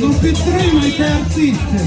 Ну підтримайте артистів.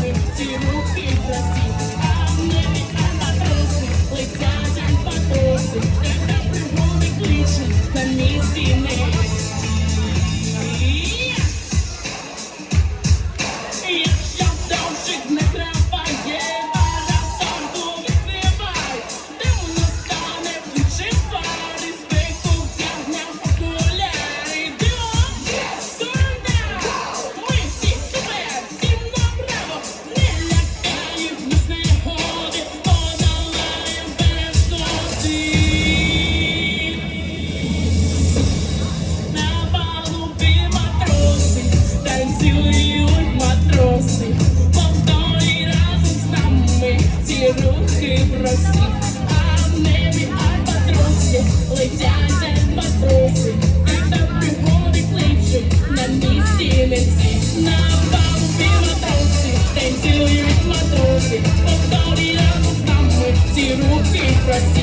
мої руки прості, а в небі альбатроси летять альбатроси, а там пригоди кличуть на місці не на палубі матроси, танцюють матроси, повторюємо з нами ці руки прості.